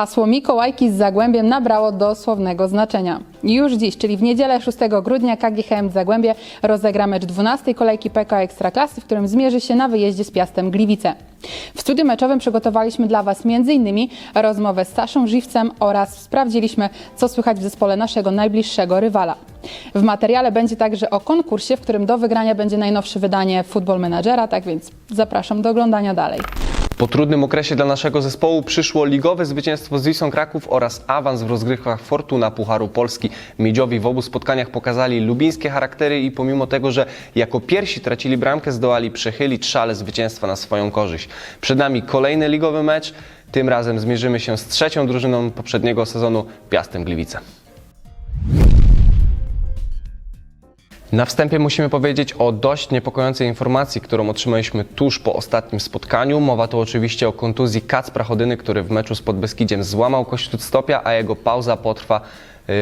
Hasło Mikołajki z Zagłębiem nabrało dosłownego znaczenia. Już dziś, czyli w niedzielę 6 grudnia KGHM Zagłębie rozegra mecz 12 kolejki PK Ekstraklasy, w którym zmierzy się na wyjeździe z Piastem Gliwice. W studiu meczowym przygotowaliśmy dla Was m.in. rozmowę z Saszą Żywcem oraz sprawdziliśmy, co słychać w zespole naszego najbliższego rywala. W materiale będzie także o konkursie, w którym do wygrania będzie najnowsze wydanie Football Managera, tak więc zapraszam do oglądania dalej. Po trudnym okresie dla naszego zespołu przyszło ligowe zwycięstwo z Wisłą Kraków oraz awans w rozgrywkach Fortuna Pucharu Polski. Miedziowi w obu spotkaniach pokazali lubińskie charaktery i pomimo tego, że jako pierwsi tracili bramkę, zdołali przechylić szale zwycięstwa na swoją korzyść. Przed nami kolejny ligowy mecz. Tym razem zmierzymy się z trzecią drużyną poprzedniego sezonu Piastem Gliwice. Na wstępie musimy powiedzieć o dość niepokojącej informacji, którą otrzymaliśmy tuż po ostatnim spotkaniu. Mowa tu oczywiście o kontuzji Kacpra Chodyny, który w meczu z Podbeskidziem złamał kość stopia, a jego pauza potrwa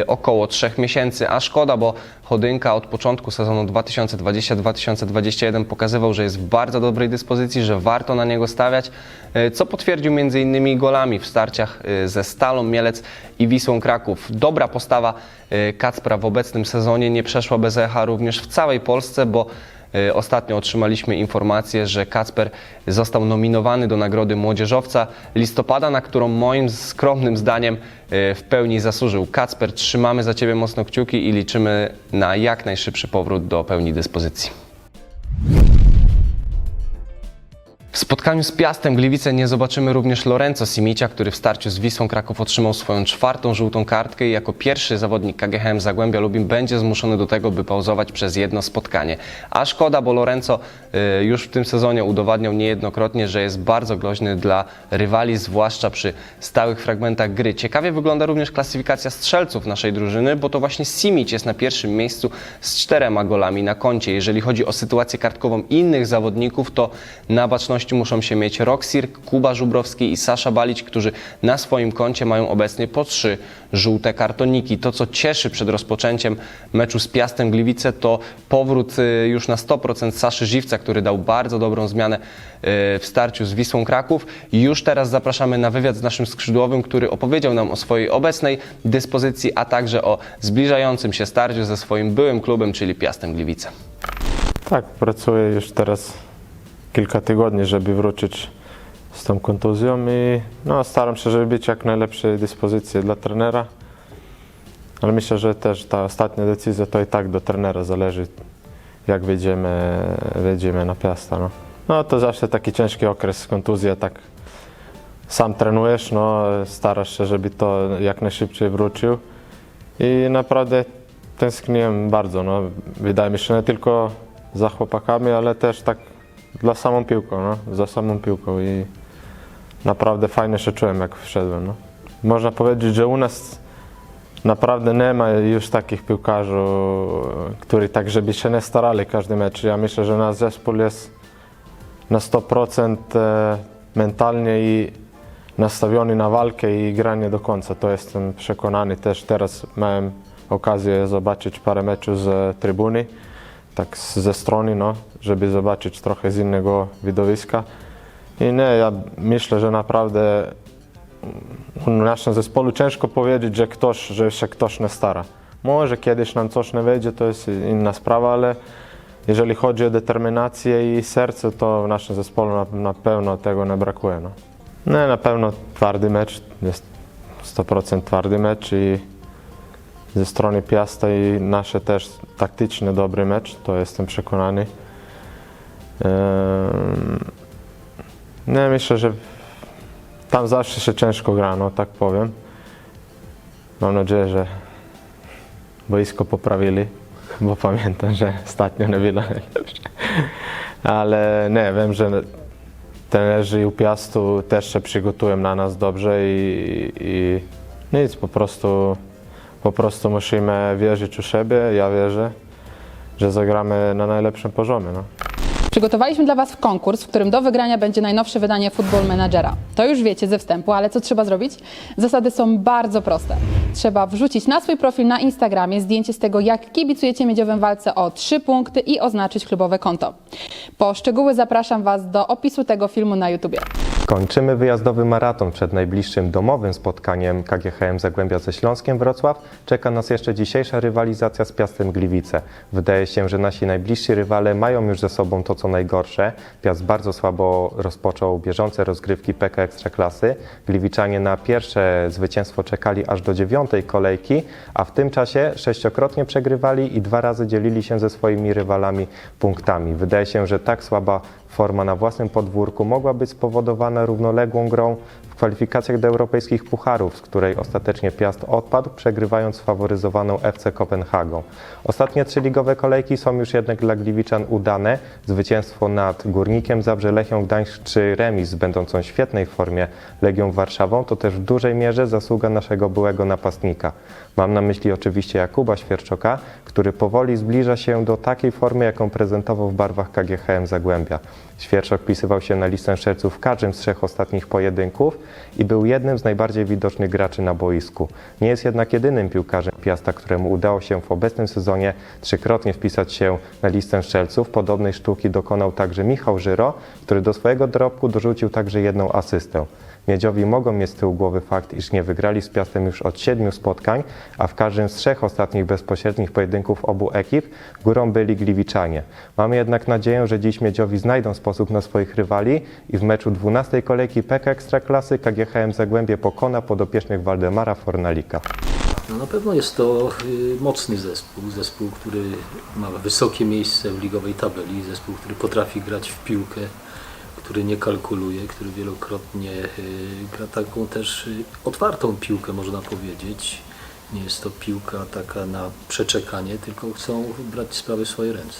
około 3 miesięcy. A szkoda, bo Chodynka od początku sezonu 2020-2021 pokazywał, że jest w bardzo dobrej dyspozycji, że warto na niego stawiać, y, co potwierdził m.in. golami w starciach y, ze Stalą Mielec i Wisłą Kraków. Dobra postawa y, Kacpra w obecnym sezonie nie przeszła bez echa również w całej Polsce, bo y, ostatnio otrzymaliśmy informację, że Kacper został nominowany do Nagrody Młodzieżowca listopada, na którą moim skromnym zdaniem y, w pełni zasłużył. Kacper, trzymamy za Ciebie mocno kciuki i liczymy na jak najszybszy powrót do pełni dyspozycji. W spotkaniu z Piastem Gliwice nie zobaczymy również Lorenzo Simicia, który w starciu z Wisłą Kraków otrzymał swoją czwartą żółtą kartkę i jako pierwszy zawodnik KGHM Zagłębia Lubin będzie zmuszony do tego, by pauzować przez jedno spotkanie. A szkoda, bo Lorenzo y, już w tym sezonie udowadniał niejednokrotnie, że jest bardzo groźny dla rywali, zwłaszcza przy stałych fragmentach gry. Ciekawie wygląda również klasyfikacja strzelców naszej drużyny, bo to właśnie Simic jest na pierwszym miejscu z czterema golami na koncie. Jeżeli chodzi o sytuację kartkową innych zawodników, to na baczności muszą się mieć Roksir, Kuba Żubrowski i Sasza Balić, którzy na swoim koncie mają obecnie po trzy żółte kartoniki. To, co cieszy przed rozpoczęciem meczu z Piastem Gliwice, to powrót y, już na 100% Saszy Żywca, który dał bardzo dobrą zmianę y, w starciu z Wisłą Kraków. Już teraz zapraszamy na wywiad z naszym skrzydłowym, który opowiedział nam o swojej obecnej dyspozycji, a także o zbliżającym się starciu ze swoim byłym klubem, czyli Piastem Gliwice. Tak, pracuję już teraz kilka tygodni, żeby wrócić z tą kontuzją i no, staram się, żeby być jak najlepszej dyspozycji dla trenera. Ale myślę, że też ta ostatnia decyzja to i tak do trenera zależy, jak wejdziemy, wejdziemy na piasta. No. no to zawsze taki ciężki okres, kontuzja, tak sam trenujesz, no, starasz się, żeby to jak najszybciej wrócił i naprawdę tęskniłem bardzo. No. Wydaje mi się, nie tylko za chłopakami, ale też tak dla samą piłką, no, za samą piłką i naprawdę fajnie się czułem, jak wszedłem. No. Można powiedzieć, że u nas naprawdę nie ma już takich piłkarzy, którzy tak, żeby się nie starali każdy mecz. Ja myślę, że nasz zespół jest na 100% e, mentalnie i nastawiony na walkę i granie do końca. To jestem przekonany. Też teraz miałem okazję zobaczyć parę meczów z trybuny, tak ze strony, no, żeby zobaczyć trochę z innego widowiska. I nie, ja myślę, że naprawdę w naszym zespole ciężko powiedzieć, że ktoś, że się ktoś nie stara. Może kiedyś nam coś nie wejdzie, to jest inna sprawa, ale jeżeli chodzi o determinację i serce, to w naszym zespole na, na pewno tego nie brakuje. No. Nie, na pewno twardy mecz, jest 100% twardy mecz i ze strony Piasta i nasze też taktycznie dobry mecz, to jestem przekonany. Ehm, Nie, myślę, że tam zawsze się ciężko gra, no tak powiem. Mam nadzieję, że boisko poprawili, bo pamiętam, że ostatnio nie było najlepsze. Ale nie, wiem, że trenerzy u Piastu też się przygotują na nas dobrze i, i nic, po prostu, po prostu musimy wierzyć w siebie, ja wierzę, że zagramy na najlepszym poziomie. No. Przygotowaliśmy dla Was konkurs, w którym do wygrania będzie najnowsze wydanie Football Managera. To już wiecie ze wstępu, ale co trzeba zrobić? Zasady są bardzo proste. Trzeba wrzucić na swój profil na Instagramie zdjęcie z tego, jak kibicujecie miedziowym walce o 3 punkty i oznaczyć klubowe konto. Po szczegóły zapraszam Was do opisu tego filmu na YouTubie. Kończymy wyjazdowy maraton przed najbliższym domowym spotkaniem KGHM Zagłębia ze Śląskiem Wrocław. Czeka nas jeszcze dzisiejsza rywalizacja z Piastem Gliwice. Wydaje się, że nasi najbliżsi rywale mają już ze sobą to, co najgorsze. Piast bardzo słabo rozpoczął bieżące rozgrywki PK Ekstraklasy. Gliwiczanie na pierwsze zwycięstwo czekali aż do dziewiątej kolejki, a w tym czasie sześciokrotnie przegrywali i dwa razy dzielili się ze swoimi rywalami punktami. Wydaje się, że tak słaba forma na własnym podwórku mogła być spowodowana równoległą grą kwalifikacjach do europejskich pucharów, z której ostatecznie Piast odpadł, przegrywając faworyzowaną FC Kopenhagą. Ostatnie trzy ligowe kolejki są już jednak dla Gliwiczan udane. Zwycięstwo nad Górnikiem Zabrze, Lechią Gdańsk czy remis z będącą w świetnej formie Legią Warszawą to też w dużej mierze zasługa naszego byłego napastnika. Mam na myśli oczywiście Jakuba Świerczoka, który powoli zbliża się do takiej formy, jaką prezentował w barwach KGHM Zagłębia. Świerczok wpisywał się na listę strzelców w każdym z trzech ostatnich pojedynków i był jednym z najbardziej widocznych graczy na boisku. Nie jest jednak jedynym piłkarzem Piasta, któremu udało się w obecnym sezonie trzykrotnie wpisać się na listę strzelców. Podobnej sztuki dokonał także Michał Żyro, który do swojego dorobku dorzucił także jedną asystę. Miedziowi mogą mieć z tyłu głowy fakt, iż nie wygrali z Piastem już od siedmiu spotkań, a w każdym z trzech ostatnich bezpośrednich pojedynków obu ekip górą byli Gliwiczanie. Mamy jednak nadzieję, że dziś Miedziowi znajdą sposób na swoich rywali i w meczu 12 kolejki PK Ekstraklasy KGHM Zagłębie pokona podopiecznych Waldemara Fornalika. No na pewno jest to y, mocny zespół, zespół, który ma wysokie miejsce w ligowej tabeli, zespół, który potrafi grać w piłkę, który nie kalkuluje, który wielokrotnie y, gra taką też y, otwartą piłkę, można powiedzieć. Nie jest to piłka taka na przeczekanie, tylko chcą brać sprawy w swoje ręce.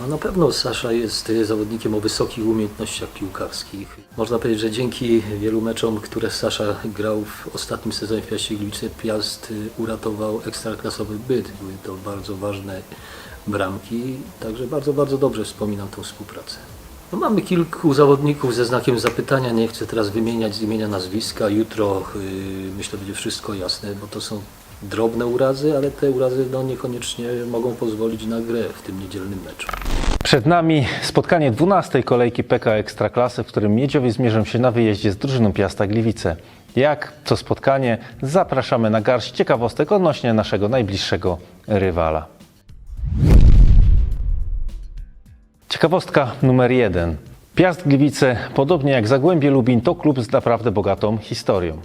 No na pewno Sasza jest y, zawodnikiem o wysokich umiejętnościach piłkarskich. Można powiedzieć, że dzięki wielu meczom, które Sasza grał w ostatnim sezonie w Piaście Gliwice, Piast uratował ekstraklasowy byt. Były to bardzo ważne bramki, także bardzo, bardzo dobrze wspominam tę współpracę. No mamy kilku zawodników ze znakiem zapytania, nie chcę teraz wymieniać z imienia nazwiska. Jutro y, myślę będzie wszystko jasne, bo to są drobne urazy, ale te urazy no, niekoniecznie mogą pozwolić na grę w tym niedzielnym meczu. Przed nami spotkanie 12 kolejki PK Ekstraklasy, w którym Miedziowie zmierzą się na wyjeździe z drużyną Piasta Gliwice. Jak to spotkanie? Zapraszamy na garść ciekawostek odnośnie naszego najbliższego rywala. Ciekawostka numer jeden. Piast Gliwice, podobnie jak Zagłębie Lubin, to klub z naprawdę bogatą historią.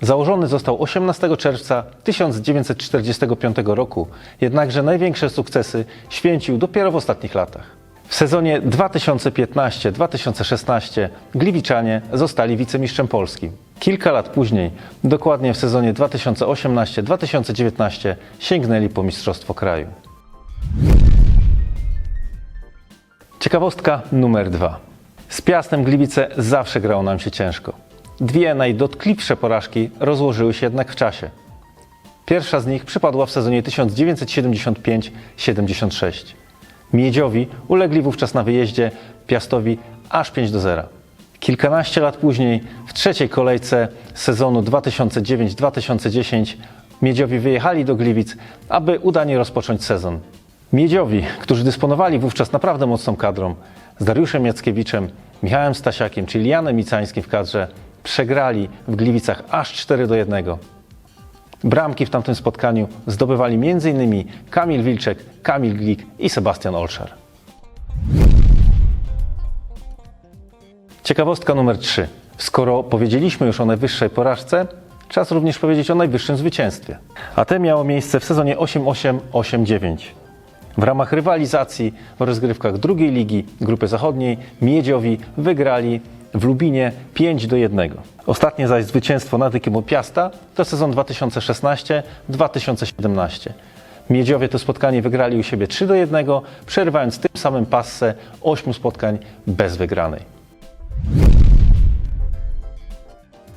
Założony został 18 czerwca 1945 roku, jednakże największe sukcesy święcił dopiero w ostatnich latach. W sezonie 2015-2016 Gliwiczanie zostali wicemistrzem Polski. Kilka lat później, dokładnie w sezonie 2018-2019, sięgnęli po Mistrzostwo Kraju. Ciekawostka numer dwa. Z Piastem Gliwice zawsze grało nam się ciężko. Dwie najdotkliwsze porażki rozłożyły się jednak w czasie. Pierwsza z nich przypadła w sezonie 1975-76. Miedziowi ulegli wówczas na wyjeździe Piastowi aż 5 do 0. Kilkanaście lat później, w trzeciej kolejce sezonu 2009-2010, Miedziowi wyjechali do Gliwic, aby udanie rozpocząć sezon. Miedziowi, którzy dysponowali wówczas naprawdę mocną kadrą, z Dariuszem Jackiewiczem, Michałem Stasiakiem czy Janem Micańskim w kadrze, przegrali w Gliwicach aż 4 do 1. Bramki w tamtym spotkaniu zdobywali m.in. Kamil Wilczek, Kamil Glik i Sebastian Olszar. Ciekawostka numer 3. Skoro powiedzieliśmy już o najwyższej porażce, czas również powiedzieć o najwyższym zwycięstwie. A te miało miejsce w sezonie 8-8-8-9. W ramach rywalizacji w rozgrywkach drugiej ligi grupy zachodniej Miedziowi wygrali w Lubinie 5 do 1. Ostatnie zaś zwycięstwo nad ekipą Piasta to sezon 2016-2017. Miedziowie to spotkanie wygrali u siebie 3 do 1, przerywając tym samym passę 8 spotkań bez wygranej.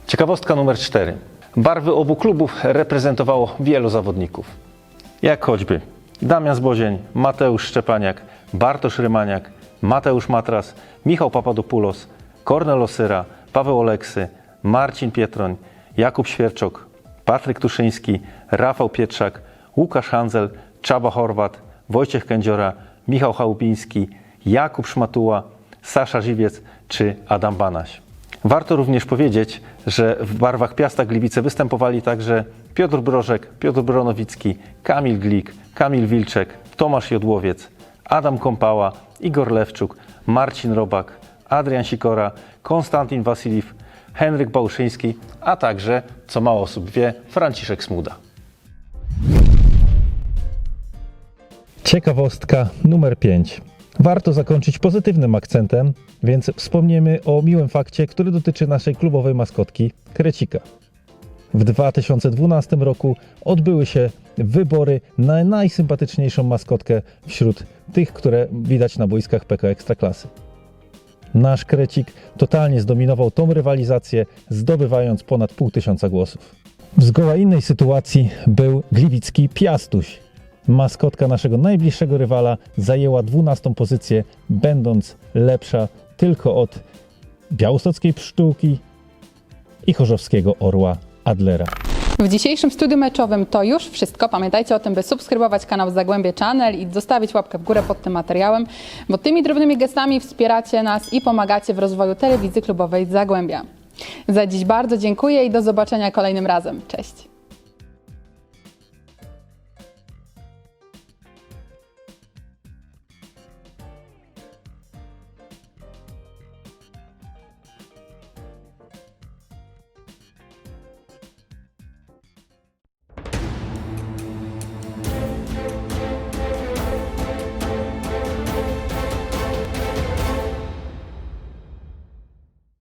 Ciekawostka numer 4. Barwy obu klubów reprezentowało wielu zawodników. Jak choćby Damian Zbozień, Mateusz Szczepaniak, Bartosz Rymaniak, Mateusz Matras, Michał Papadopoulos, Kornel Osyra, Paweł Oleksy, Marcin Pietroń, Jakub Świerczok, Patryk Tuszyński, Rafał Pietrzak, Łukasz Handzel, Czaba Horwat, Wojciech Kędziora, Michał Chałupiński, Jakub Szmatuła, Sasza Żywiec czy Adam Banaś. Warto również powiedzieć, że w barwach Piasta Gliwice występowali także Piotr Brożek, Piotr Bronowicki, Kamil Glik, Kamil Wilczek, Tomasz Jodłowiec, Adam Kąpała, Igor Lewczuk, Marcin Robak, Adrian Sikora, Konstantin Wasiliew, Henryk Bałszyński, a także, co mało osób wie, Franciszek Smuda. Ciekawostka numer 5. Warto zakończyć pozytywnym akcentem, więc wspomniemy o miłym fakcie, który dotyczy naszej klubowej maskotki Krecika. W 2012 roku odbyły się wybory na najsympatyczniejszą maskotkę wśród tych, które widać na boiskach PK Ekstraklasy. Nasz Krecik totalnie zdominował tą rywalizację, zdobywając ponad pół tysiąca głosów. W zgoła innej sytuacji był gliwicki Piastuś. Maskotka naszego najbliższego rywala zajęła 12 pozycję, będąc lepsza tylko od białostockiej pszczółki i chorzowskiego orła Adlera. W dzisiejszym studiu meczowym to już wszystko. Pamiętajcie o tym, by subskrybować kanał Zagłębie Channel i zostawić łapkę w górę pod tym materiałem, bo tymi drobnymi gestami wspieracie nas i pomagacie w rozwoju telewizji klubowej Zagłębia. Za dziś bardzo dziękuję i do zobaczenia kolejnym razem. Cześć!